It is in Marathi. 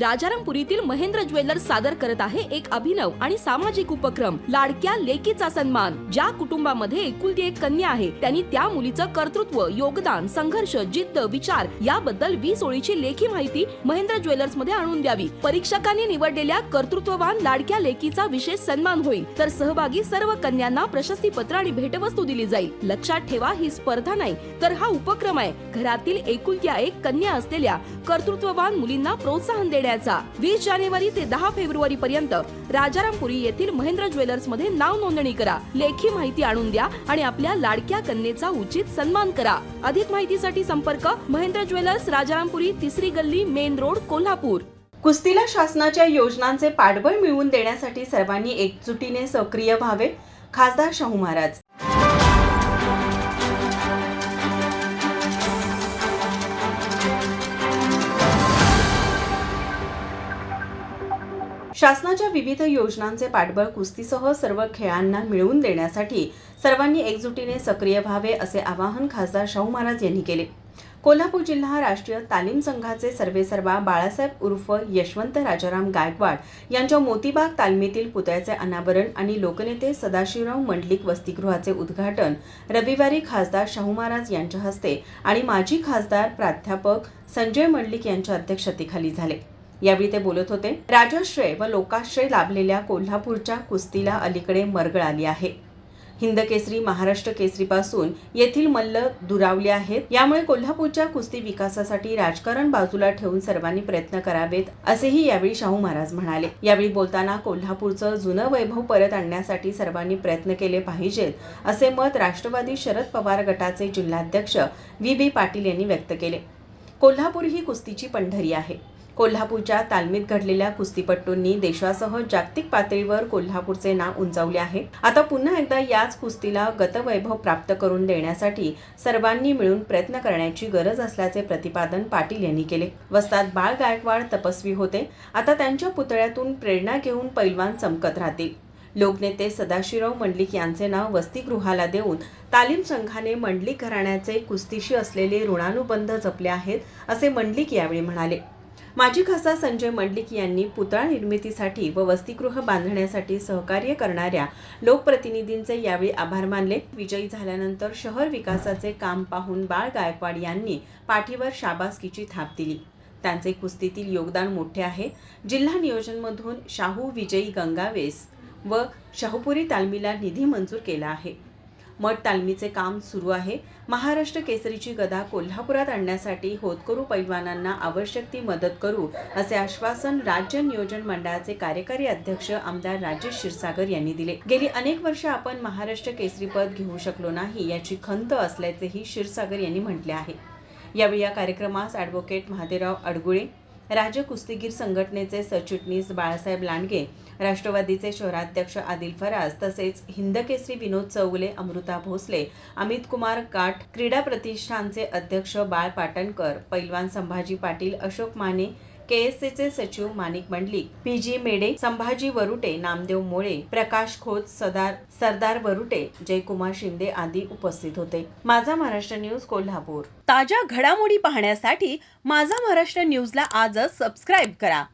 राजारामपुरीतील महेंद्र ज्वेलर्स सादर करत आहे एक अभिनव आणि सामाजिक उपक्रम लाडक्या लेकीचा सन्मान ज्या कुटुंबामध्ये एकुलती एक कन्या आहे. त्यांनी त्या मुलीचं कर्तृत्व योगदान संघर्ष जिद्द विचार याबद्दल वीस ओळीची लेखी माहिती महेंद्र ज्वेलर्समध्ये आणून द्यावी. परीक्षकांनी निवडलेल्या कर्तृत्ववान लाडक्या लेकीचा विशेष सन्मान होईल. तर सहभागी सर्व कन्यांना प्रशस्ती पत्र आणि भेटवस्तू दिली जाईल. लक्षात ठेवा ही स्पर्धा नाही तर हा उपक्रम आहे. घरातील एकुलत्या एक कन्या असलेल्या कर्तृत्ववान मुलींना प्रोत्साहन देण्याचा वीस जानेवारी ते दहा फेब्रुवारी पर्यंत राजारामपुरी येथील महेंद्र ज्वेलर्समध्ये नाव नोंदणी करा. लेखी माहिती आणून द्या आणि आपल्या लाडक्या कन्येचा उचित सन्मान करा. अधिक माहितीसाठी संपर्क महेंद्र ज्वेलर्स राजारामपुरी तिसरी गल्ली मेन रोड कोल्हापूर. कुस्तीला शासनाच्या योजनांचे पाठबळ मिळवून देण्यासाठी सर्वांनी एकजुटीने सक्रिय व्हावे. खासदार शाहू महाराज. शासनाच्या विविध योजनांचे पाठबळ कुस्तीसह सर्व खेळांना मिळवून देण्यासाठी सर्वांनी एकजुटीने सक्रिय व्हावे असे आवाहन खासदार शाहू महाराज यांनी केले. कोल्हापूर जिल्हा राष्ट्रीय तालीम संघाचे सर्वेसर्वा बाळासाहेब उर्फ यशवंत राजाराम गायकवाड यांच्या मोतीबाग तालमीतील पुतळ्याचे अनावरण आणि लोकनेते सदाशिवराव मंडलिक वसतिगृहाचे उद्घाटन रविवारी खासदार शाहू महाराज यांच्या हस्ते आणि माजी खासदार प्राध्यापक संजय मंडलिक यांच्या अध्यक्षतेखाली झाले. यावेळी ते बोलत होते. राजश्रय व लोकाश्रय लाभलेल्या कोल्हापूरच्या कुस्तीला अलीकडे मरगळ आली आहे. हिंद केसरी महाराष्ट्र केसरीपासून येथील मल्ल दुरावले आहेत. यामुळे कोल्हापूरच्या कुस्ती विकासासाठी राजकारण बाजूला ठेवून सर्वांनी प्रयत्न करावेत असेही यावेळी शाहू महाराज म्हणाले. यावेळी बोलताना कोल्हापूरचं जुनं वैभव परत आणण्यासाठी सर्वांनी प्रयत्न केले पाहिजेत असे मत राष्ट्रवादी शरद पवार गटाचे जिल्हाध्यक्ष व्ही. बी. पाटील यांनी व्यक्त केले. कोल्हापूर ही कुस्तीची पंढरी आहे. कोल्हापूरच्या तालमीत घडलेल्या कुस्तीपट्टूंनी देशासह जागतिक पातळीवर कोल्हापूरचे नाव उंचावले आहे. आता पुन्हा एकदा याच कुस्तीला गतवैभव प्राप्त करून देण्यासाठी सर्वांनी मिळून प्रयत्न करण्याची गरज असल्याचे प्रतिपादन पाटील यांनी केले. वस्ताद बाळ गायकवाड तपस्वी होते. आता त्यांच्या पुतळ्यातून प्रेरणा घेऊन पैलवान चमकत राहतील. लोकनेते सदाशिवराव मंडलिक यांचे नाव वसतिगृहाला देऊन तालीम संघाने मंडलिक घराण्याचे कुस्तीशी असलेले ऋणानुबंध जपले आहेत असे मंडलिक यावेळी म्हणाले. माजी खासदार संजय मंडलिक यांनी पुतळा निर्मितीसाठी व वसतिगृह बांधण्यासाठी सहकार्य करणाऱ्या लोकप्रतिनिधींचे यावेळी आभार मानले. विजयी झाल्यानंतर शहर विकासाचे काम पाहून बाळ गायकवाड यांनी पाठीवर शाबासकीची थाप दिली. त्यांचे कुस्तीतील योगदान मोठे आहे. जिल्हा नियोजनमधून शाहू विजयी गंगावेस व शाहूपुरी तालमीला निधी मंजूर केला आहे. मठ तालमीचे काम सुरू आहे. महाराष्ट्र केसरीची गदा कोल्हापुरात आणण्यासाठी होतकरू पैलवानांना आवश्यक ती मदत करू असे आश्वासन राज्य नियोजन मंडळाचे कार्यकारी अध्यक्ष आमदार राजेश क्षीरसागर यांनी दिले. गेली अनेक वर्ष आपण महाराष्ट्र केसरीपद घेऊ शकलो नाही याची खंत असल्याचेही क्षीरसागर यांनी म्हटले आहे. यावेळी या कार्यक्रमास ॲडव्होकेट महादेवराव अडगुळे राज्य कुस्तीगीर संघटनेचे सरचिटणीस बाळासाहेब लांडगे राष्ट्रवादीचे शहराध्यक्ष आदिल फराज तसेच हिंदकेसरी विनोद चौगुले अमृता भोसले अमित कुमार काठ क्रीडा प्रतिष्ठानचे अध्यक्ष बाळ पाटणकर पैलवान संभाजी पाटील अशोक माने केएससीचे सचिव माणिक मंडलिक पी जी मेडे संभाजी वरुटे नामदेव मोळे प्रकाश खोत सदार सरदार वरुटे जयकुमार शिंदे आदी उपस्थित होते. माझा महाराष्ट्र न्यूज कोल्हापूर. ताज्या घडामोडी पाहण्यासाठी माझा महाराष्ट्र न्यूजला आजच सबस्क्राईब करा.